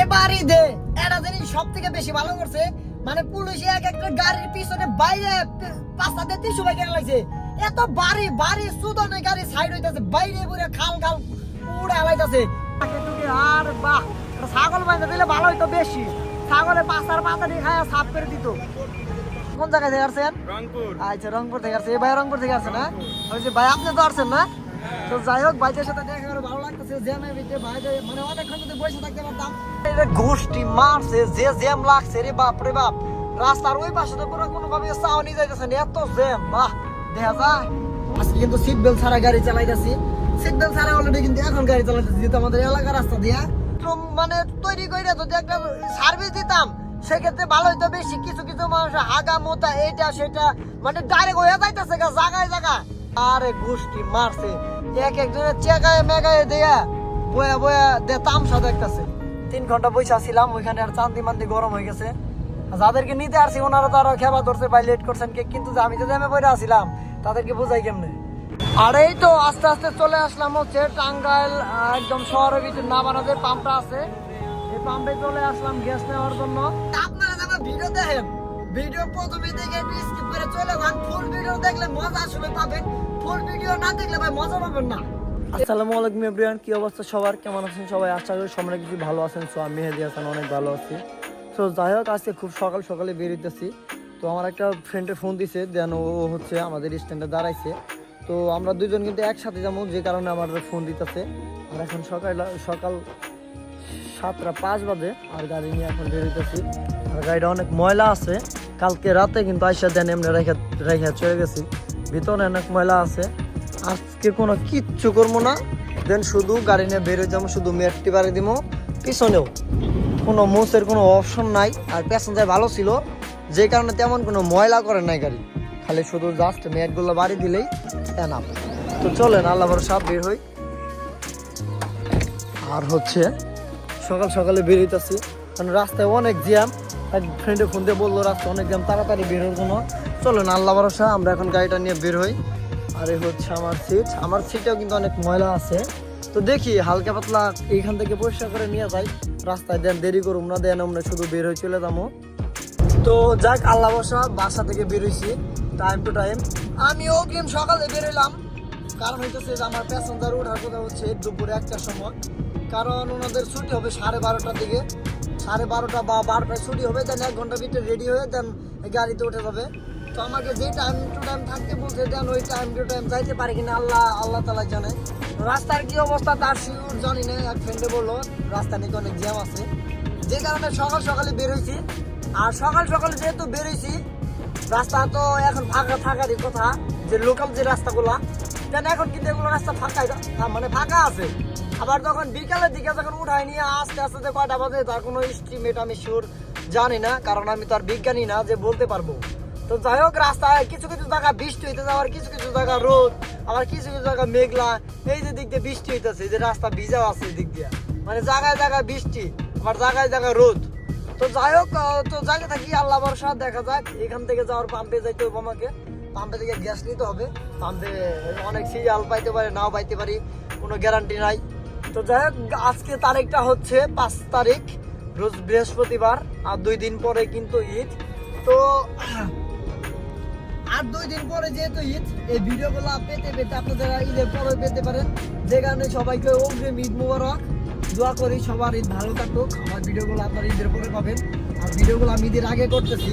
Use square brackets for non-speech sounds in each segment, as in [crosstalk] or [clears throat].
এবারই দে এটা জিনিস সব থেকে বেশি ভালো করছে মানে পুলিশে এক একটা গাড়ির পিছনে বাইরে পাঁচটা দিয়ে তিনশো বাইক লাগছে এত বাড়ি বাড়ি সুদনে গাড়ি সাইড হইতাছে বাইরে পুরো খাল খাল উড়ে আলাইতাছে আর বাহ ছাগল বাইন্দা দিলে ভালো হইতো বেশি। ছাগলে পাঁচটার পাতা দিয়ে খায় সাফ করে দিত। কোন জায়গায় থেকে আসছেন? আচ্ছা রংপুর থেকে আসছে। এই ভাই রংপুর থেকে আসছে না বলছি ভাই আপনি তো আসছেন না? মানে মানে তৈরি করে যদি একটা সার্ভিস দিতাম, সেক্ষেত্রে ভালো হইতো। বেশি কিছু কিছু মানুষ হাগা মোতা, এইটা সেটা মানে ডাইরেক্ট হয়ে যাইতেছে জায়গায় জায়গা আরে গোষ্ঠী মারছে। এক একজনের চেকায় মেগায় দেয়া বয়া বয়া দে তামসা দেখতেছে। তিন ঘণ্টা বৈশা ছিলাম, ওইখানে আর চান্দি মান্দি গরম হয়ে গেছে। যাদেরকে নিতে আসছি ওনারা তো আরও খেবা ধরছে, ভাই লেট করছেন কে, কিন্তু আমি তো জ্যামে পড়ে আসছিলাম তাদেরকে বোঝাই কেমনে? আর এই তো আস্তে আস্তে চলে আসলাম হচ্ছে টাঙ্গাইল একদম শহরের ভিতরে নামানো যে পাম্পটা আছে, এই পাম্পে চলে আসলাম গ্যাস নেওয়ার জন্য। আপনারা যখন ভিডিও দেখেন ভিডিও প্রথমে দেখে স্কিপ করে চলে যান। ফুল ভিডিও দেখলে মজা আসলে পাবেন। ফুল ভিডিও না দেখলে ভাই মজা পাবেন না। আসসালামু আলাইকুম এভরিওয়ান কি অবস্থা সবার? কেমন আছেন সবাই? আশা করি সবাই কিছু ভালো আছেন। সো আমি মেহেদি হাসান, অনেক ভালো আছি। তো যাই হোক, আজকে খুব সকাল সকালে বেরিয়েতেছি তো আমার একটা ফ্রেন্ডের ফোন দিছে দেন ও হচ্ছে আমাদের স্ট্যান্ডে দাঁড়াইছে। তো আমরা দুজন কিন্তু একসাথে যাব, যে কারণে আমার ফোন দিতেছে। আর এখন সকাল সকাল সাতটা পাঁচ বাজে, আর গাড়ি নিয়ে এখন বেরোতেছি আর গাড়িটা অনেক ময়লা আছে। কালকে রাতে কিন্তু আইসা দেন, এমনি রেখে রেখে চলে গেছি। ভিতরে অনেক ময়লা আছে। আজকে কোনো কিচ্ছু করব না। দেন শুধু গাড়ি নিয়ে বেরোয় যাব, শুধু মেটটি বাড়ি দিব। পিছনেও কোনো মোসের কোনো অপশন নাই। আর প্যাসেঞ্জার ভালো ছিল। যে কারণে তেমন কোনো ময়লা করে নাই গাড়ি। খালি শুধু জাস্ট মেটগুলো বাড়ি দিলেই এনাফ তো চলেন, আল্লাহ ভরসা, বের হই। আর হচ্ছে সকাল সকালে বেরোইতেছি কারণ রাস্তায় অনেক জ্যাম। এক ফ্রেন্ডে ফোন দিয়ে বলল রাস্তা অনেক জ্যাম, তাড়াতাড়ি বের হওয়ার জন্য চলো না আল্লাহ ভরসা, আমরা এখন গাড়িটা নিয়ে বের হই। আর এই হচ্ছে আমার সিট আমার সিটেও কিন্তু অনেক ময়লা আছে। তো দেখি, হালকা পাতলা এইখান থেকে পরিষ্কার করে নিয়ে যাই। রাস্তায় দেন, দেরি করুম না, দেন আমরা শুধু বের হয়ে চলে যাব। তো যাক, আল্লাহ বসা বাসা থেকে বেরোইছি টাইম টু টাইম আমি অগ্রিম সকালে বেরোলাম কারণ হইতেছে যে আমার প্যাসেঞ্জার ওঠার কথা হচ্ছে দুপুরে একটার সময়। কারণ ওনাদের ছুটি হবে সাড়ে বারোটার দিকে। সাড়ে বারোটা বা বারোটায় ছুটি হবে দেন এক ঘণ্টা ভিতরে রেডি হয়ে দেন গাড়িতে উঠে যাবে। তো আমাকে যে টাইম টু টাইম থাকতে বলছে দেন ওই টাইম টু টাইম যাইতে পারে কিনা আল্লাহ আল্লাহ তালা জানে। রাস্তার কি অবস্থা তার শিওর জানি না, এক ফ্রেন্ডে বলল রাস্তা নাকি অনেক জ্যাম আছে। যে কারণে সকাল সকালে বের হয়েছি। আর সকাল সকালে যেহেতু বেরোইছি রাস্তা তো এখন ফাঁকা থাকারই কথা, যে লোকাল যে রাস্তাগুলা দেন এখন কিন্তু এগুলো রাস্তা ফাঁকাই মানে ফাঁকা আছে। আবার যখন বিকালের দিকে যখন উঠাই নিয়ে আস্তে আস্তে যে কয়টা বাজে, তার কোনো স্টিমেট আমি শিওর জানি না, কারণ আমি তো আর বিজ্ঞানী না যে বলতে পারব। তো যাই হোক, রাস্তায় কিছু কিছু জায়গা বৃষ্টি হইতেছে, আবার কিছু কিছু জায়গা রোদ, আবার কিছু কিছু জায়গা মেঘলা। এই যে দিক দিয়ে বৃষ্টি হইতেছে যে রাস্তা ভিজাও আছে এই দিক দিয়ে। মানে জায়গায় জায়গায় বৃষ্টি, আবার জায়গায় জায়গায় রোদ। তো যাই হোক তো জায়গা থাকি, আল্লাহ ভরসা, দেখা যাক, এখান থেকে যাওয়ার পাম্পে যাইতে হবে আমাকে। পাম্পে থেকে গ্যাস নিতে হবে। পাম্পে অনেক সিরিয়াল পাইতে পারে, নাও পাইতে পারি, কোনো গ্যারান্টি নাই। তো যাই হোক, আজকে তারিখটা হচ্ছে পাঁচ তারিখ, রোজ বৃহস্পতিবার, আর দুই দিন পরে কিন্তু ঈদ। তো [clears throat] আর দুই দিন পরে যেহেতু ঈদ, এই ভিডিওগুলো পেতে পেতে আপনারা ঈদের পরে পেতে পারেন। যে কারণে সবাইকে অগ্রিম ঈদ মুবারক। দোয়া করি সবার ঈদ ভালো কাটুক আমার ভিডিওগুলো আপনারা ঈদের পরে পাবেন। আর ভিডিওগুলো আমি ঈদের আগে করতেছি।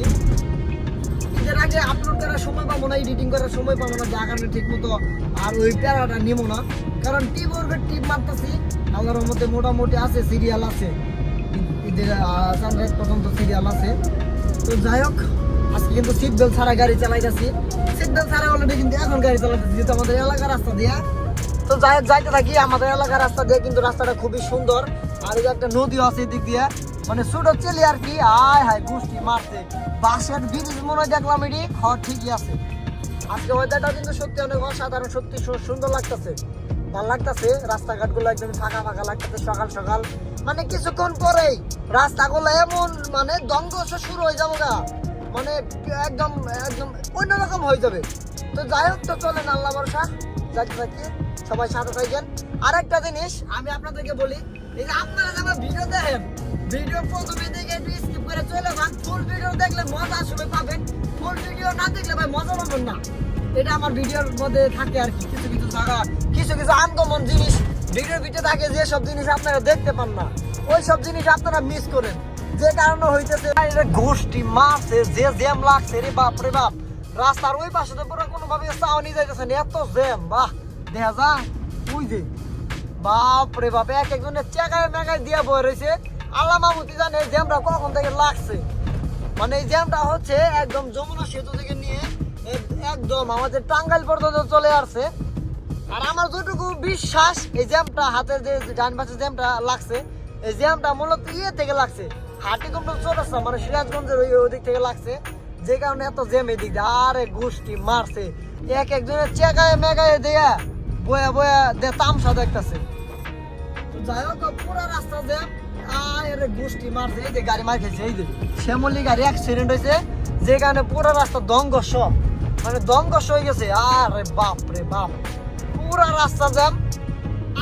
ঈদের আগে আপলোড করার সময় পাবো না এডিটিং করার সময় পাবো না, যার কারণে ঠিক মতো আর ওই প্যারাটা নেব না। কারণ টিপ ওরবে টিপ মারতেছি, আল্লাহর মধ্যে মোটামুটি আছে সিরিয়াল আছে। ঈদ- ঈদের সানরাইজ পর্যন্ত সিরিয়াল আছে। তো যাই হোক, আজকে কিন্তু সিট বেল্ট ছাড়া গাড়ি চালাইতেছি। সিট বেল্ট ছাড়া অলরেডি কিন্তু এখন গাড়ি চালাইতেছি, যেহেতু আমাদের এলাকার রাস্তা দিয়া। তো যাই যাইতে থাকি, আমাদের এলাকার রাস্তা দিয়ে কিন্তু রাস্তাটা খুবই সুন্দর। আর একটা নদীও আছে এদিক দিয়ে। মানে ছোট চেলি আর কি, আয় হায় গুষ্টি মারছে। বাসের ব্রিজ মনে দেখলাম এটি হ্যাঁ ঠিকই আছে। আজকে ওয়েদারটা কিন্তু সত্যি অনেক অসাধারণ, সত্যি সুন্দর লাগতেছে। ভালো লাগতেছে, রাস্তাঘাটগুলো একদম ফাঁকা ফাঁকা লাগতেছে সকাল সকাল। মানে কিছুক্ষণ পরেই রাস্তাগুলো এমন মানে দঙ্গ শুরু হয়ে যাব গা। মানে একদম একদম অন্যরকম হয়ে যাবে। তো যাই হোক, তো চলেন, আল্লাহ ভরসা। যাকে থাকি, সবাই সাথে থাকেন। আরেকটা জিনিস আমি আপনাদেরকে বলি, এই যে আপনারা যখন ভিডিও দেখেন ভিডিও প্রথমে দেখে একটু স্কিপ করে চলে যান। ফুল ভিডিও দেখলে মজা আসলে পাবেন। ফুল ভিডিও না দেখলে ভাই মজা পাবেন না। এটা আমার ভিডিওর মধ্যে থাকে আর কি। কিছু কিছু জায়গা, কিছু কিছু আনকমন জিনিস। ভিডিওর ভিতরে থাকে যে সব জিনিস আপনারা দেখতে পান না ওই সব জিনিস আপনারা মিস করেন। যে কারণে হইতেছে গোষ্ঠী মারছে যে জ্যাম লাগছে, রে বাপ রে বাপ। রাস্তার ওই পাশে তো পুরো কোনো ভাবে চাওয়ানি যাইতেছে এত জ্যাম, বাহ, দেখা যা ওই যে বাপ রে বাপ, এক একজনের চেকায় মেকায় দিয়া বয়ে রয়েছে আল্লাহ মামুতি জানে জ্যামটা কখন থেকে লাগছে। মানে এই জ্যামটা হচ্ছে একদম যমুনা সেতু থেকে নিয়ে এক- একদম আমাদের টাঙ্গাইল পর্যন্ত চলে আসছে। আর আমার যতটুকু বিশ্বাস, এই জ্যামটা হাতে যে ডান পাশে জ্যামটা লাগছে, এই জ্যামটা মূলত ইয়ে থেকে লাগছে। হাটি কমপ্লেক্স চৌরাস্তা মানে সিরাজগঞ্জের ওই ওদিক থেকে লাগছে। যে কারণে এত জ্যাম এদিক আরে গোষ্ঠী মারছে। এক একজনের চেকায় মেকায় দেয়া। বয়া বয়া দে তামসা দেখতেছে। যাই হোক পুরো রাস্তা জ্যাম আরে গোষ্ঠী মারছে, এই যে গাড়ি মার খেয়েছে, এই যে। শ্যামলি গাড়ি অ্যাক্সিডেন্ট হয়েছে, যে কারণে পুরো রাস্তা দঙ্গ দঙ্গস মানে দঙ্গস হয়ে গেছে। আরে বাপ রে বাপ। পুরো রাস্তা জ্যাম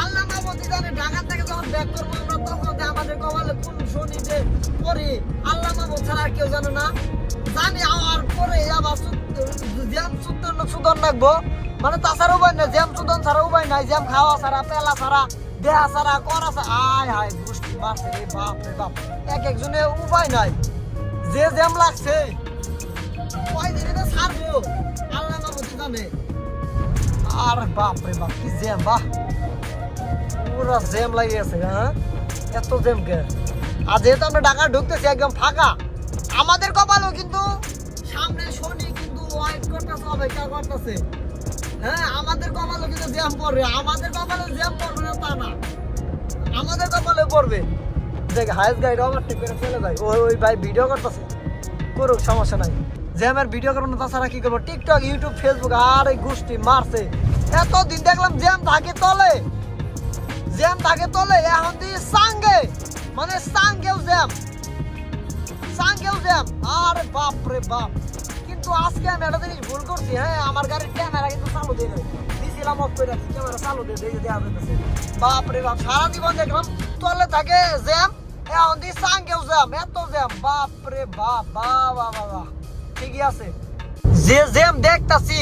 আল্লাহ মাহমুদি জানে ঢাকা থেকে যখন ব্যাক করব আমরা, তখন আমাদের কপালে কোন শনি যে পরে আল্লাহ মাহমুদ ছাড়া কেউ জানে না। জানি আমার পরে আবার জ্যাম সুন্দর সুদন রাখব মানে তাছাড়া উপায় নাই, জ্যাম সুদন ছাড়া উপায় নাই, জ্যাম খাওয়া ছাড়া, পেলা ছাড়া, দেহা ছাড়া, করা ছাড়া, আয় হায় গোষ্ঠী মারছে রে বাপ রে বাপ। এক একজনের উপায় নাই। যে জ্যাম লাগছে কয় দিনে তো ছাড়বো। আল্লাহ মাহমুদি জানে। আর বাপ রে বাপ, কি জ্যাম, বাহ। পুরো জ্যাম লাগে গেছে হ্যাঁ? এত জ্যাম কে? আর যেহেতু আমরা ঢাকা ঢুকতেছি, একদম ফাঁকা, আমাদের কপালও কিন্তু সামনে শনি কিন্তু ওয়াইট করতেছে, অপেক্ষা করতেছে। হ্যাঁ আমাদের কপালও কিন্তু জ্যাম পড়বে। আমাদের কপালে জ্যাম পড়বে তা না। আমাদের কপালে পড়বে। দেখ হাইস গাইড ওভারটেক করে চলে যায়। ওই ভাই ভিডিও করতেছে। করুক, সমস্যা নাই। জ্যামের ভিডিও করব না তাছাড়া কি করব? টিকটক ইউটিউব ফেসবুক আর এই গোষ্ঠী, মারছে। এতদিন দেখলাম জ্যাম থাকে তলে। জ্যাম থাকে তলে, এখন দিয়ে সাঙ্গে। মানে সাঙ্গেও জ্যাম। সাঙ্গেও জ্যাম। আরে বাপ রে বাপ। কিন্তু আজকে আমি একটা জিনিস ভুল করছি হ্যাঁ? আমার গাড়ির ক্যামেরা কিন্তু চালু দিয়ে দেয়। দিছিলাম অফ করে রাখছি ক্যামেরা চালু দিয়ে দিয়ে, দেওয়া যেতেছে বাপ রে বাপ সারা জীবন দেখলাম, তলে থাকে জ্যাম এখন দিয়ে সাঙ্গেও জ্যাম এত জ্যাম বাপ রে বাপ বাবা বাবা ঠিকই আছে। যে জ্যাম দেখতাছি,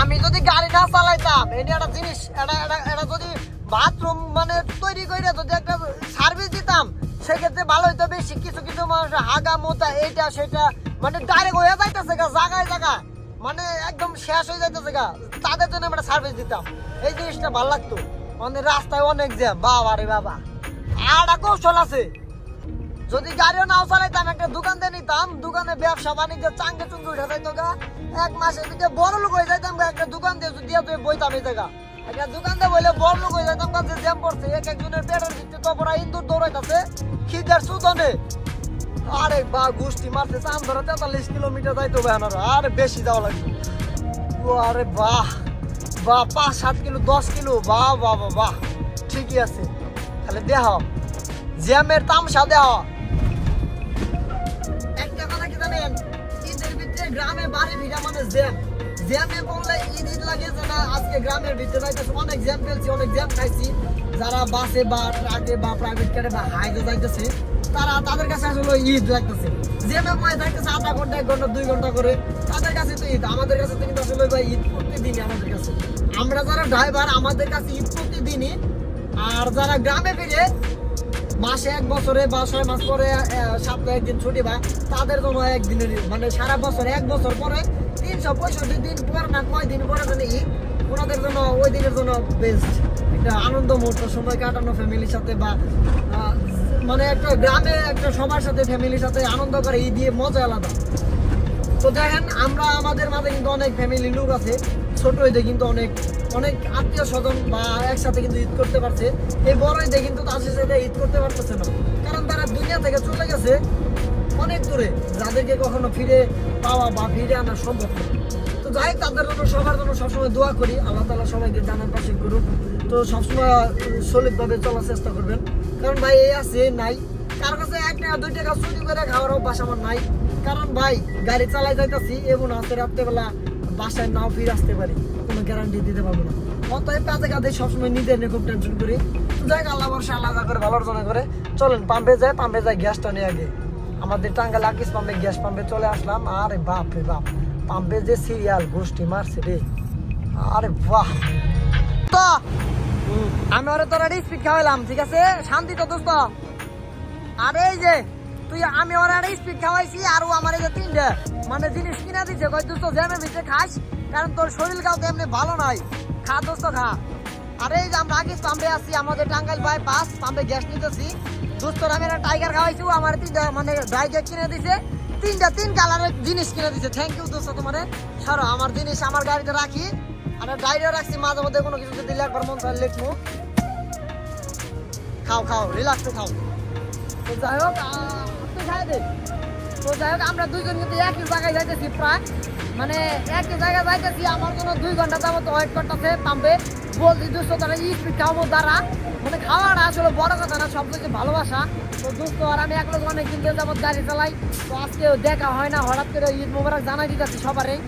আমি যদি গাড়ি না চালাইতাম এটা একটা জিনিস এটা এটা এটা যদি বাথরুম মানে তৈরি করে যদি একটা সার্ভিস দিতাম, সেক্ষেত্রে ভালো হইতো বেশি। কিছু কিছু মানুষ হাগা, মোতা, এইটা, সেটা মানে ডাইরেক্ট হয়ে যাইতেছে গা জায়গায় জায়গা মানে একদম শেষ হয়ে যাইতেছে গা। তাদের জন্য আমরা সার্ভিস দিতাম। এই জিনিসটা ভালো লাগতো। মানে রাস্তায় অনেক জ্যাম। বাবা রে বাবা। আর কৌশল আছে। যদি গাড়িও নাও চালাইতাম, একটা দোকান দিয়ে নিতাম, দোকানে ব্যবসা, বাণিজ্য চাঙ্গে চুঙ্গে উঠে যাইতো গা। এক মাসের ভিতরে বড় লোক হয়ে যাইতাম একটা দোকান দিয়ে যদি বইতাম এই জায়গা একটা দোকান দিয়ে বইলে বড় লোক হয়ে যাইতাম যে জ্যাম পড়ছে, এক একজনের পেটের ভিতরে তো পড়া ইন্দুর দৌড়াইতাছে, খিদের সুদনে আরে বা গুষ্টি মারতে চান ধরে তেতাল্লিশ কিলোমিটার যাইতো বেহানোর আরে বেশি যাওয়া লাগবে। আরে বাহ পাঁচ, সাত কিলো, দশ কিলো বাহ বাহ বাহ বাহ ঠিকই আছে। তাহলে দেহ, জ্যামের তামসা দেহ। একটা কথা কি জানেন? ঈদের ভিতরে গ্রামে বাড়ি ভিড়া মানে জ্যাম। জ্যামে বললে ঈদ ঈদ লাগে যে আজকে গ্রামের ভিতরে অনেক জ্যাম ফেলছি, অনেক জ্যাম খাইছি। যারা বাসে বা ট্রাকে বা প্রাইভেট কারে বা হাইতে যাইতেছে, তারা তাদের কাছে আসলে ঈদ লাগতেছে। জ্যামে বয়ে থাকতেছে আধা ঘণ্টা, এক ঘণ্টা, দুই ঘণ্টা করে। তাদের কাছে তো ঈদ, আমাদের কাছে তো কিন্তু আসলে ভাই ঈদ প্রতিদিনই আমাদের কাছে। আমরা যারা ড্রাইভার আমাদের কাছে ঈদ প্রতিদিনই। আর যারা গ্রামে ফিরে, মাসে এক বছরে বা ছয় মাস পরে সপ্তাহে একদিন ছুটি পায়, তাদের জন্য একদিনের মানে সারা বছর, এক বছর পরে তিনশো পঁয়ষট্টি দিন পর না কয় দিন পরে যেন ঈদ, ওনাদের জন্য, ওই দিনের জন্য বেস্ট একটা আনন্দ মুহূর্ত, সময় কাটানো ফ্যামিলির সাথে বা মানে একটা গ্রামে, একটা সবার সাথে ফ্যামিলির সাথে আনন্দ করে, ঈদ দিয়ে মজা আলাদা। তো দেখেন, আমরা, আমাদের মাঝে কিন্তু অনেক ফ্যামিলি লোক আছে, ছোট ঈদে কিন্তু অনেক অনেক আত্মীয় স্বজন বা একসাথে কিন্তু ঈদ করতে পারছে। এই বড় ঈদে কিন্তু তাদের সাথে ঈদ করতে পারতেছে না। কারণ তারা দুনিয়া থেকে চলে গেছে অনেক দূরে। যাদেরকে কখনো ফিরে পাওয়া বা ফিরে আনা সম্ভব তো যাই তাদের জন্য, সবার জন্য সবসময় দোয়া করি। আল্লাহ তালা সবাইকে জানার পাশে করুন তো সবসময় সলিডভাবে চলার চেষ্টা করবেন। কারণ ভাই এই আছে নাই। কার কাছে এক টাকা, দুই টাকা চুরি করে খাওয়ার অভ্যাস আমার নাই। কারণ ভাই, গাড়ি চালাই যাইতেছি, এমন আছে, রাত্রেবেলা বাসায় নাও ফিরে আসতে পারি। কোনো গ্যারান্টি দিতে পারব না। অতএব কাজে কাজে সবসময় নিজের নিয়ে খুব টেনশন করি যাই আল্লাহ বর্ষা আল্লাহ করে, ভালো অর্জন করে। চলেন, পাম্পে যায় পাম্পে যায় গ্যাসটা নিয়ে আগে। আমাদের টাঙ্গা লাকিস পাম্পে, গ্যাস পাম্পে চলে আসলাম। আরে বাপ রে বাপ, পাম্পে যে সিরিয়াল গোষ্ঠী মারছে রে। আরে বাহ। তো আমি ওরে তোরা স্পিড খাওয়াইলাম, ঠিক আছে? শান্তি তো দোস্ত। আরে এই যে, তুই, আমি ওর স্পিড খাওয়াইছি আর ও আমার এই যে তিনটে মানে জিনিস কিনা দিচ্ছে কই দোস্ত জ্যামের ভিতরে খাস, কারণ তোর শরীর কাউ তো এমনি ভালো নাই। খা দোস্ত, খা। আরে এই যে আমরা আগে পাম্পে আসছি আমাদের টাঙ্গাইল বাই পাস পাম্পে গ্যাস নিতেছি। দোস্তর আমি টাইগার খাওয়াইছি, আমার তিনটা মানে ড্রাই কিনে দিছে, তিনটা, তিন কালারের জিনিস কিনে দিছে। থ্যাংক ইউ দোস্ত তোমার। সরো, আমার জিনিস আমার গাড়িতে রাখি। আর ডাইরিও রাখছি, মাঝে মধ্যে কোনো কিছু দিলে একবার মন চাই লিখব খাও খাও রিল্যাক্সে খাও। তো যাই হোক তো যাই হোক আমরা দুইজন কিন্তু একই জায়গায় যাইতেছি প্রায়। মানে একই জায়গায় যাইতেছি, আমার জন্য দুই ঘণ্টা যাবত ওয়েট করতেছে, পাম্পে। বলছি দুশো টাকা স্পিড খাওয়াবো দ্বারা মানে আসলে বড় কথা না সব থেকে ভালোবাসা। তো দুস্থ আর আমি এক লোক অনেকদিন দিয়ে যাবত গাড়ি চালাই। তো আজকে দেখা হয় না হঠাৎ করে ঈদ মোবারক জানাই দিতেছি সবারই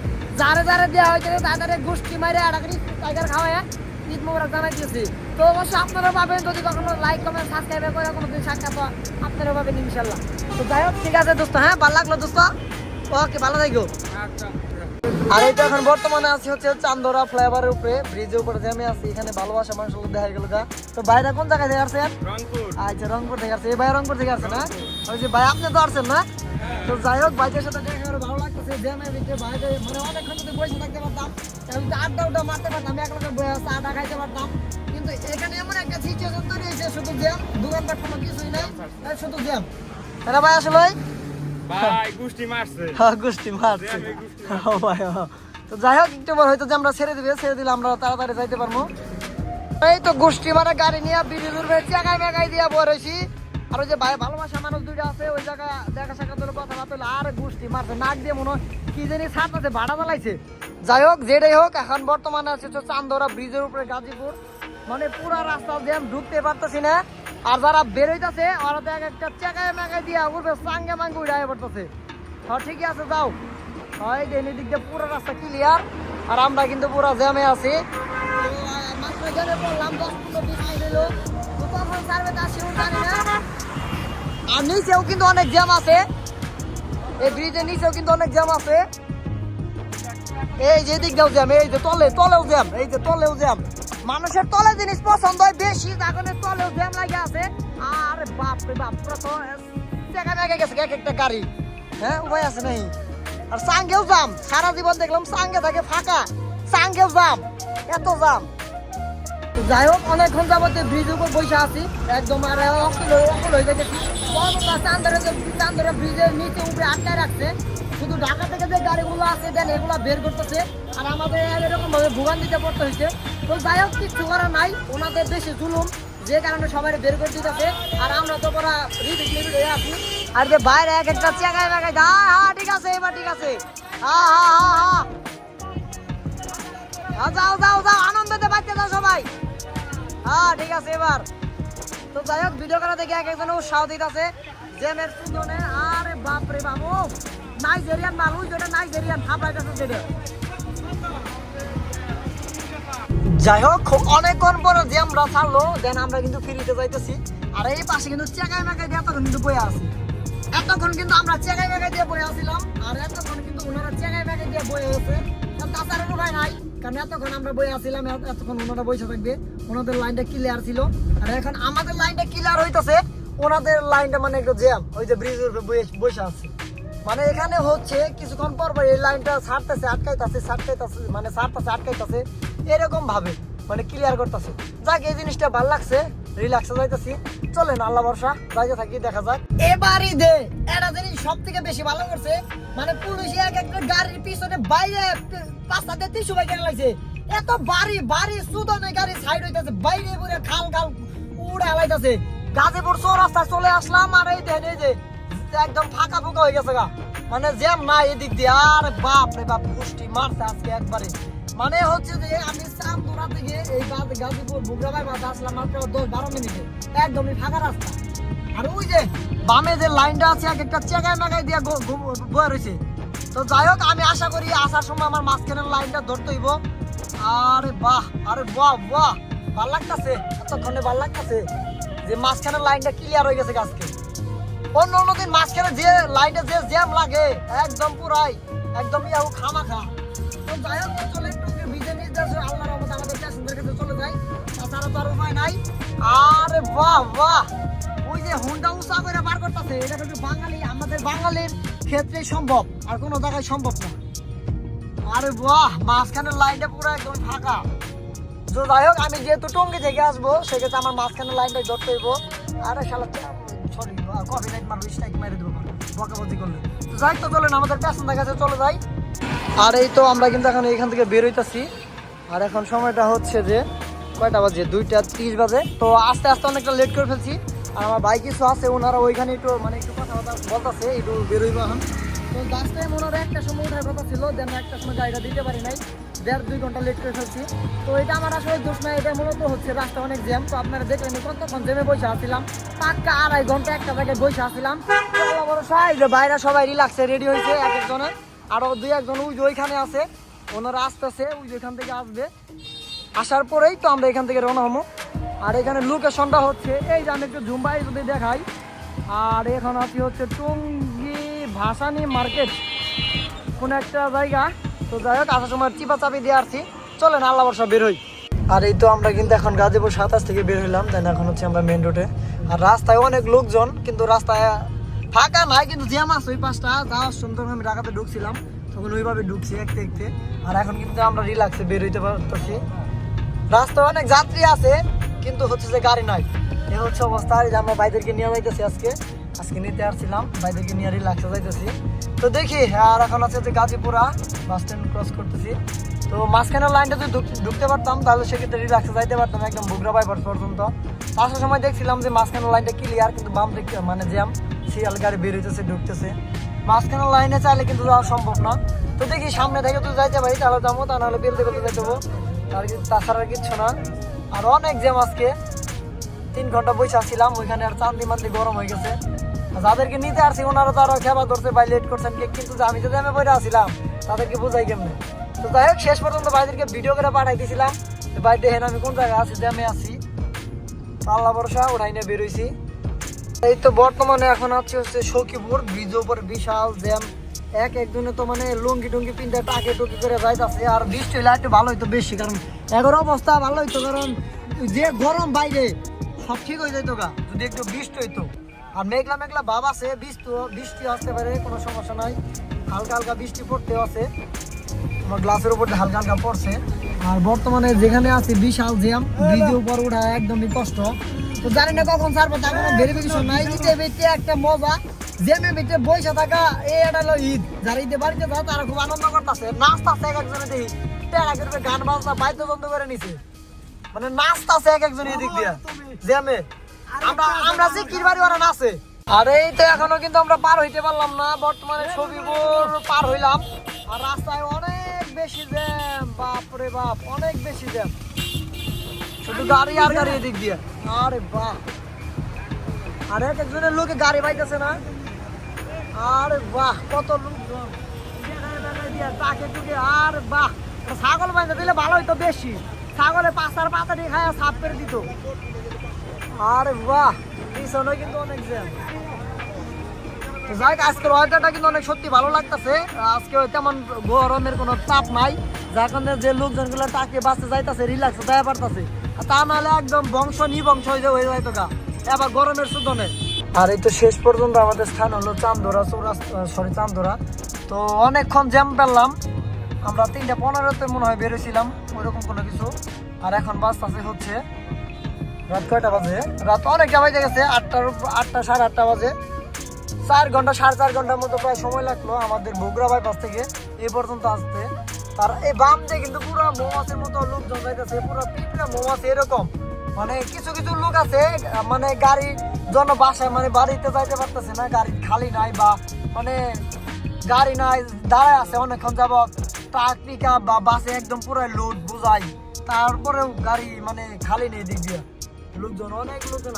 যারে যারে দেওয়া হয়েছে তাদের গোষ্ঠী মারে একটা করে টাইগার খাওয়ায় ঈদ মোবারক জানাই দিয়েছি। তো অবশ্যই আপনারা পাবেন যদি কখনো লাইক কমেন্ট সাবস্ক্রাইব করে কোনো দিন সাক্ষাৎ হয়, আপনারা পাবেন ইনশাল্লাহ। তো যাই হোক ঠিক আছে দোস্ত হ্যাঁ? ভালো লাগল দোস্ত? ওকে ভালো থাকো। আর তো এখন বর্তমানে আছি হচ্ছে চান্দরা ফ্লাইওভারের উপরে ব্রিজের উপরে যে আমি আছি এখানে ভালোবাসা মানুষের লোক দেখা গেল গা। তো বাইরে কোন জায়গায় থেকে আসছেন? আচ্ছা রংপুর থেকে আসছে এই ভাই রংপুর থেকে আসছে না? ওই যে ভাই আপনি তো আসছেন না? তো যাই হোক ভাইদের সাথে দেখা করে ভালো লাগতেছে। জ্যামের ভিতরে ভাইদের মানে অনেকক্ষণ যদি বসে থাকতে পারতাম। তাহলে তো আড্ডা উড্ডা মারতে পারতাম এক লোকের বসে চা আড্ডা খাইতে পারতাম। কিন্তু এখানে এমন একটা সিচুয়েশন তৈরি হয়েছে শুধু জ্যাম দোকানপাট কোনো কিছুই নাই শুধু জ্যাম। তারা ভাই আসলে? ভাই গুষ্টি মারছে। [laughs] হ্যাঁ গোষ্ঠী মারছে। [laughs] ও ভাই তো যাই হোক একটু হয়তো যে আমরা ছেড়ে দিবে ছেড়ে দিলে আমরা তাড়াতাড়ি যাইতে পারব। এই তো গোষ্ঠী মানে গাড়ি নিয়ে বিড়ি দূরবে চাকায় মেকাই দিয়ে বলেছি আর ওই যে ভাই ভালোবাসা মানুষ দুইটা আছে ওই জায়গা দেখা সাক্ষাৎ হলো কথাবার্তা হলো আর গোষ্ঠী মারছে নাক দিয়ে মনে কি জানি ভাড়া চালাইছে যাই হোক যেটাই হোক এখন বর্তমানে আছে চান্দরা ব্রিজের উপরে গাজীপুর। মানে পুরা রাস্তা ঢুকতে পারতেছি না। আর যারা বেরোইতেছে, ওরা তো এক একটা চাকায় মেকাই দিয়ে উঠবে সাঙ্গে মাঙ্গে উড়াই পড়তেছে। হ্যাঁ ঠিকই আছে, যাও। হয়, দেন এদিক দিয়ে পুরো রাস্তা ক্লিয়ার আর আমরা কিন্তু পুরো জ্যামে আছি। আর নিচেও কিন্তু অনেক জ্যাম আছে। এই ব্রিজের নিচেও কিন্তু অনেক জ্যাম আছে। এই যে দিক দিয়েও জ্যাম, এই যে তলে তলেও জ্যাম, এই যে তলেও জ্যাম। মানুষের তলে জিনিস পছন্দ হয়, বেশি দাগনের তলেও জ্যাম লাগে আছে। আর বাপ রে বাপ, প্রথম জায়গা জায়গা গেছে এক একটা গাড়ি। হ্যাঁ উপায় আছে নাই। আর সাঙ্গেও জাম, সারা জীবন দেখলাম সাঙ্গে থাকে ফাঁকা। সাঙ্গেও জাম, এত জাম। যাই হোক, অনেকক্ষণ যাবতে ব্রিজ উপর বসে আছি। একদম আর অকুল হয়ে গেছি। চান্দরে চান্দরে ব্রিজের নিচে উপরে আটকায় রাখছে। শুধু ঢাকা থেকে যে গাড়িগুলো আছে, দেন এগুলো বের করতেছে। আর আমাদের এরকম ভাবে ভোগান দিতে পড়তে হয়েছে তো যাই হোক, কিছু করার নাই। ওনাদের দেশে জুলুম, যে কারণে সবাই বের করে দিতেছে। আর আমরা তো পড়া রিপিট হয়ে আছি। আর যে বাইরে এক একটা চেকায় মেকায় হ্যাঁ হ্যাঁ ঠিক আছে, এবার ঠিক আছে। হ্যাঁ হ্যাঁ হ্যাঁ যাও যাও যাও, আনন্দতে বাচ্চা যাও সবাই। হ্যাঁ ঠিক আছে, এবার। তো যাই হোক, ভিডিও করা দেখে এক একজন উৎসাহ দিতেছে। জেমের সুদনে আরে বাপ রে বাপ ও নাইজেরিয়ান ওই যেটা নাইজেরিয়ান থাপড়াইতেছে যেটা। যাই হোক অনেকক্ষণ পরে যে আমরা ছাড়লো দেন আমরা কিন্তু ফিরিতে যাইতেছি। আর এই পাশে কিন্তু চেকাই মেকাই দিয়ে এতক্ষণ কিন্তু বয়ে আছি। এতক্ষণ কিন্তু আমরা চেকাই মেকাই দিয়ে বয়ে আসছিলাম আর এতক্ষণ কিন্তু ওনারা চেকাই মেকাই দিয়ে বয়ে আছে। আমাদের লাইনটা ক্লিয়ার হইতাছে, ওনাদের লাইনটা মানে একটু জ্যাম ওই যে ব্রিজের উপরে বসে আছে। মানে এখানে হচ্ছে কিছুক্ষণ পর পর এই লাইনটা ছাড়তেছে, আটকাইতেছে ছাড়তেছে মানে ছাড়তেছে, আটকাইতেছে, এরকম ভাবে মানে ক্লিয়ার করতেছে। যাক, এই জিনিসটা ভালো লাগছে রিল্যাক্সে যাইতেছি। চলেন, আল্লাহ বর্ষা যাইতে থাকি, দেখা যাক। এবারই দে এটা জিনিস সব থেকে বেশি ভালো করছে মানে পুলিশে এক একটা গাড়ির পিছনে বাইরে পাঁচটা দিয়ে তিনশো বাইক লাগছে এত বাড়ি বাড়ি, সুদনে গাড়ি সাইড হইতেছে, বাইরে পুরে খাল খাল উড়ে হালাইতেছে গাজীপুর চৌরাস্তা চলে আসলাম, আর এই দেন, এই যে একদম ফাঁকা ফুকা হয়ে গেছে গা। মানে জ্যাম না এদিক দিয়ে। আর বাপ রে বাপ, পুষ্টি মারছে আজকে একবারে। মানে হচ্ছে যে আমি চান্দুরা থেকে এই গাজীপুর বুগরাবাই আসলাম মাত্র দশ বারো মিনিটে। একদমই ফাঁকা রাস্তা। আর ওই যে বামে যে লাইনটা আছে, এক একটা চেকায় মেকায় দিয়ে বয়ে রয়েছে। তো যাই হোক, আমি আশা করি আসার সময় আমার মাঝখানের লাইনটা ধরতে হইব। আরে বাহ আরে বাহ বাহ। ভালো লাগতাছে, এতক্ষণে ভালো লাগতেছে যে মাঝখানের লাইনটা ক্লিয়ার হয়ে গেছে আজকে। অন্য অন্য দিন মাঝখানে যে লাইনে যে জ্যাম লাগে, একদম পুরাই, একদম ইয়াও খামা খা তো যাই হোক, চলে একটু ভিজে নিজ আল্লাহর রহমতে আমাদের প্যাসেঞ্জার কাছে চলে যাই। তাছাড়া তো আর উপায় নাই। আরে বাহ বাহ! ওই যে হুন্ডা উষা করে বার করতেছে, এটা কিন্তু বাঙালি, আমাদের বাঙালির ক্ষেত্রে সম্ভব, আর কোনো জায়গায় সম্ভব না। আরে বাহ, মাঝখানের লাইনটা পুরো একদম ফাঁকা। তো যাই হোক, আমি যেহেতু টঙ্গি থেকে আসব, সেক্ষেত্রে আমার মাঝখানের লাইনটা ধরতে হইব। আরে শালা সরি কফি লাইট মারবো স্ট্রাইক মেরে দেবো। বকাবকি করলে। যাই তো চলেন, আমাদের প্যাসেঞ্জার কাছে চলে যাই। আর এই তো আমরা কিন্তু এখন এখান থেকে বের হইতাছি। আর এখন সময়টা হচ্ছে যে কয়টা বাজে? দুইটা তিরিশ বাজে। তো আস্তে আস্তে অনেকটা লেট করে ফেলছি। আর আমার বাইক কিছু আছে, ওনারা ওইখানে একটু মানে একটু কথাবার্তা বলতেছে, একটু বেরোইবো এখন। তো লাস্ট টাইম ওনারা একটা সময় ওঠার কথা ছিল দেন একটা সময় গাড়িটা দিতে পারি নাই। দেড় দুই ঘণ্টা লেট করে ফেলছি। তো এটা আমার আসলে দোষ না এটা মূলত হচ্ছে রাস্তা অনেক জ্যাম তো আপনারা দেখলেন কতক্ষণ জ্যামে বসে আসছিলাম পাক্কা আড়াই ঘণ্টা একটা জায়গায় বসে আসছিলাম বাইরে সবাই রিল্যাক্সে রেডি হয়েছে, এক একজনে। আরও দুই একজন ওই ওইখানে আছে, ওনারা আসতেছে, ওই ওইখান থেকে আসবে। আসার পরেই তো আমরা এখান থেকে রওনা হব। আর এখানে লোকেশনটা হচ্ছে, এই যে আমি একটু জুম্বাই যদি দেখাই, আর এখন আছি হচ্ছে টুঙ্গি ভাসানি মার্কেট। কোন একটা জায়গা। তো যাই হোক, আসার সময় চিপা চাপি দিয়ে আসছি। চলেন, আল্লাহ বর্ষা বের হই। আর এই তো আমরা কিন্তু এখন গাজীপুর সাতাশ থেকে বের হইলাম, দেন এখন হচ্ছে আমরা মেন রোডে আর রাস্তায় অনেক লোকজন, কিন্তু রাস্তায় ফাঁকা নাই, কিন্তু জ্যাম আছে ওই পাঁচটা যাওয়ার সুন্দর আমি ঢাকাতে ঢুকছিলাম, তখন ওইভাবে ঢুকছি একতে একতে। আর এখন কিন্তু আমরা রিল্যাক্সে বের হইতে পারতেছি। রাস্তায় অনেক যাত্রী আছে, কিন্তু হচ্ছে যে গাড়ি নাই। এ হচ্ছে অবস্থা যে আমরা বাইদেরকে নিয়ে যাইতেছি আজকে। আজকে নিতে আসছিলাম ভাইদেরকে নিয়ে রিল্যাক্সে যাইতেছি। তো দেখি, আর এখন আছে যে গাজীপুরা বাস স্ট্যান্ড ক্রস করতেছি। তো মাঝখানের লাইনটা যদি ঢুকতে পারতাম, তাহলে সেক্ষেত্রে রিল্যাক্সে যাইতে পারতাম একদম বুগরা বাইপাস পর্যন্ত। আসার সময় দেখছিলাম যে মাঝখানের লাইনটা ক্লিয়ার কিন্তু বাম দিক মানে জ্যাম সিরিয়াল গাড়ি বের হইতেছে, ঢুকতেছে। মাঝখানের লাইনে চাইলে কিন্তু যাওয়া সম্ভব না। তো দেখি, সামনে থেকে তো যাইতে পারি, তাহলে যাব, তা নাহলে বেরোতে বেরোতে যাইতে হব আর তাছাড়া কিচ্ছু না। আর অনেক জ্যাম আজকে। তিন ঘণ্টা বসে আসছিলাম ওইখানে আর চান্দি মান্দি গরম হয়ে গেছে। যাদেরকে নিতে আসছি, ওনারা তো আরও খেবা ধরছে ভাই লেট করছেন কিন্তু আমি তো জ্যামে বইরে আসছিলাম, তাদেরকে বোঝাই কেমনে? তো যাই হোক, শেষ পর্যন্ত ভাইদেরকে ভিডিও করে পাঠাই দিয়েছিলাম ভাই দেখেন আমি কোন জায়গায় আছি, জ্যামে আছি। আল্লাহ ভরসা ওঠাই নিয়ে বেরোইছি। এই তো বর্তমানে এখন আছে হচ্ছে সখীপুর ব্রিজের উপর বিশাল জ্যাম। এক একজনে তো মানে লুঙ্গি টুঙ্গি পিনতে টাকে টুকি করে যাইতাছে, আর বৃষ্টি হইলে একটু ভালো হইতো বেশি, কারণ এগারো অবস্থা ভালো হইতো, কারণ যে গরম বাইরে সব ঠিক হয়ে যেত গা, যদি একটু বৃষ্টি হইতো। আর মেঘলা মেঘলা ভাব আছে, বৃষ্টি বৃষ্টি আসতে পারে, কোনো সমস্যা নাই। হালকা হালকা বৃষ্টি পড়তেও আছে। আমার গ্লাসের উপর হালকা হালকা পড়ছে। আর বর্তমানে যেখানে আছি, বিশাল জ্যাম, ব্রিজের উপর উঠা একদমই কষ্ট। তো জানি না কখন ছাড়বো, তার কোনো ভেরিফিকেশন নাই। ঈদে বেটে একটা মজা, জ্যামে বেটে বৈশা থাকা এই এটা হলো ঈদ। যারা ঈদে বাড়িতে যায় তারা খুব আনন্দ করতেছে। নাচতাছে এক একজনে দেখি। টেরা করে গান বাজনা, বাদ্যযন্ত্র করে নিছে। মানে নাচতাছে এক একজন এদিক দিয়া। জ্যামে আমরা আমরা যে কিরবাড়ি ওরা নাচে। আর এই তো এখনও কিন্তু আমরা পার হইতে পারলাম না। বর্তমানে ছবিপুর পার হইলাম। আর রাস্তায় অনেক বেশি জ্যাম। বাপ রে বাপ অনেক বেশি জ্যাম। শুধু গাড়ি আর গাড়ি এদিক দিয়ে। আরে বাহ। আর এক একজনের লোকে গাড়ি পাইতেছে না। আরে বাহ কত লোকজন। জায়গায় জায়গায় টুকে আরে বাহ। ছাগল বাইতে দিলে ভালো হইতো বেশি। ছাগলে পাঁচার পাতা দিয়ে খায় সাফ করে দিত। আরে বাহ, পিছনে কিন্তু অনেক জ্যাম। তো যাই আজকের ওয়েদারটা কিন্তু অনেক সত্যি ভালো লাগতেছে। আজকে তেমন গরমের কোনো চাপ নাই। যার কারণে যে লোকজনগুলো টাকে বাসে যাইতাছে রিল্যাক্সে যাই পারতাছে। তা নাহলে একদম বংশ নিবংশ হয়ে হয়ে যাইতো গা। এবার গরমের সুদনে। আর এই তো শেষ পর্যন্ত আমাদের স্থান হলো চান্দোরা, চৌরাস্তা সরি চান্দোরা। তো অনেকক্ষণ জ্যাম পেলাম। আমরা তিনটা পনেরোতে মনে হয় বেরোছিলাম ওইরকম কোনো কিছু। আর এখন বাজতাছে হচ্ছে রাত কয়টা বাজে? রাত অনেকটা বাজে গেছে, আটটার আটটা সাড়ে আটটা বাজে। চার ঘণ্টা, সাড়ে চার ঘণ্টার মতো প্রায় সময় লাগল আমাদের বগুড়া বাইপাস থেকে এই পর্যন্ত আসতে। আর এই বাম দিয়ে কিন্তু পুরো মৌমাছির মতো লোকজন যাইতেছে, পুরো পিঁপড়ে মৌমাছি এরকম। মানে কিছু কিছু লোক আছে মানে গাড়ি জন্য বাসায় মানে বাড়িতে যাইতে পারতেছে না, গাড়ি খালি নাই বা মানে গাড়ি নাই, দাঁড়ায় আছে, অনেকক্ষণ যাবত ট্রাক বা বাসে একদম পুরো লোড বুঝাই। তারপরেও গাড়ি মানে খালি নেই লোকজন, অনেক লোকজন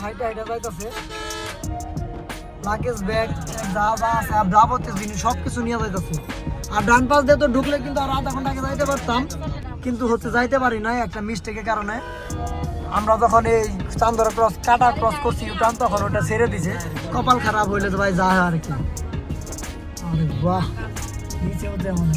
যাইতেছে। লাগেজ ব্যাগ জিনিস সব কিছু নিয়ে যাইতেছে। আর ডান পাশ দিয়ে তো ঢুকলে কিন্তু আর আধা ঘণ্টা যাইতে পারতাম। কিন্তু হচ্ছে যাইতে পারি না একটা মিস্টেকের কারণে। আমরা যখন এই চান্দরা ক্রস কাটা ক্রস করছি ইউটার্ন তখন ওটা ছেড়ে দিছে। কপাল খারাপ হইলে তো ভাই যা আর কি। আরে বাহ, নিচেও যেমন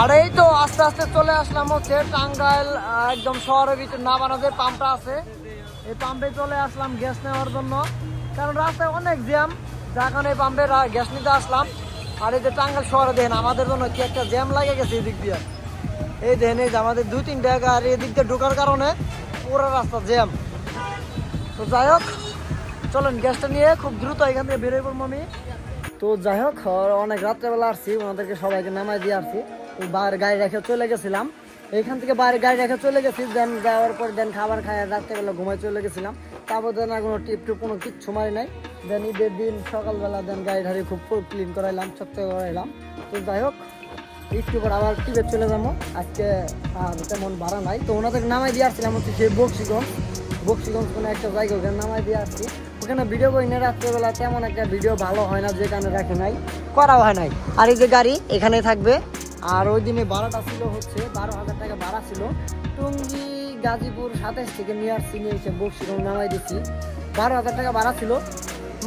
আর এই তো আস্তে আস্তে চলে আসলাম হচ্ছে টাঙ্গাইল একদম শহরের ভিতরে না বানাতে পাম্পটা আছে, এই পাম্পে চলে আসলাম গ্যাস নেওয়ার জন্য। কারণ রাস্তায় অনেক জ্যাম, যার কারণে এই পাম্পে গ্যাস নিতে আসলাম। আর এই যে টাঙ্গাইল শহরে দেখেন, আমাদের জন্য কি একটা জ্যাম লাগে গেছে এই দিক দিয়ে। এই দেখেন, এই যে আমাদের দুই, তিন জায়গা আর এই দিক দিয়ে ঢোকার কারণে পুরো রাস্তা জ্যাম। তো যাই হোক, চলেন গ্যাসটা নিয়ে খুব দ্রুত এখান থেকে বেরোই পড়ব আমি। তো যাই হোক অনেক রাত্রেবেলা আসছি, ওনাদেরকে সবাইকে নামাই দিয়ে আসছি। বাইরে গাড়ি রেখে চলে গেছিলাম। এখান থেকে বাইরে গাড়ি রেখে চলে গেছি দেন যাওয়ার পর দেন খাবার খাই রাত্রেবেলা ঘুমাই চলে গেছিলাম। তারপর দেন আর কোনো টিপ টুপ কোনো কিচ্ছু মারি নাই। দেন ঈদের দিন সকালবেলা দেন গাড়ি ঢাড়ি খুব ক্লিন করাইলাম চকচক করাইলাম। তো যাই হোক, একটু পর আবার টিপে চলে যাব। আজকে আর তেমন ভাড়া নাই। তো ওনাদের নামাই দিয়ে আসছিলাম হচ্ছে সেই বক্সিগঞ্জ। বক্সিগঞ্জ কোনো একটা জায়গা ওখানে নামাই দিয়ে আসছি। ওখানে ভিডিও করি না, রাত্রেবেলা তেমন একটা ভিডিও ভালো হয় না যেখানে রাখে নাই করা হয় নাই। আর এই যে গাড়ি এখানে থাকবে। আর ওই দিনে ভাড়াটা ছিল হচ্ছে বারো হাজার টাকা ভাড়া ছিল। টুঙ্গি, গাজীপুর সাতাইশ থেকে নিয়ে আসছি, নিয়ে এসে বক্সিগঞ্জ নামাই দিচ্ছি বারো হাজার টাকা ভাড়া ছিল।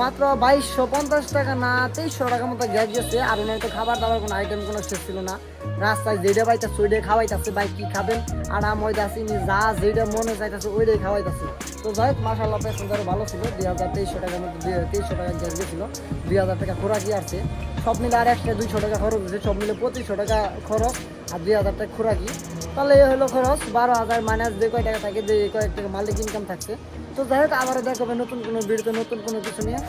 মাত্র বাইশশো পঞ্চাশ টাকা না, তেইশশো টাকার মতো গ্যাস গেছে। আর ওনার তো খাবার দাবার কোনো আইটেম কোনো শেষ ছিল না। রাস্তায় যেটা পাইতেছে, ওইটাই খাওয়াইতেছে। বাইক কি খাবেন? আরাম হইতাছি যা যেটা মনে চাইতেছে, ওইটাই খাওয়াইতেছে। তো যাই হোক মাসাল্লাহ প্যাসেঞ্জার ভালো ছিল। দুই হাজার তেইশশো টাকার মতো তেইশশো টাকা গ্যাস গেছিল। দুই হাজার টাকা খোরাকি আসছে সব মিলে আর একটা দুইশো টাকা খরচ হচ্ছে সব মিলে পঁচিশশো টাকা খরচ আর দুই হাজার টাকা খোরাকি। তাহলে এই হলো খরচ, বারো হাজার মাইনাস যে কয় টাকা থাকে, যে কয়েক টাকা মালিক ইনকাম থাকছে। তো যাই হোক আবার দেখাবে নতুন কোনো ভিডিওতে নতুন কোনো কিছু নিয়ে।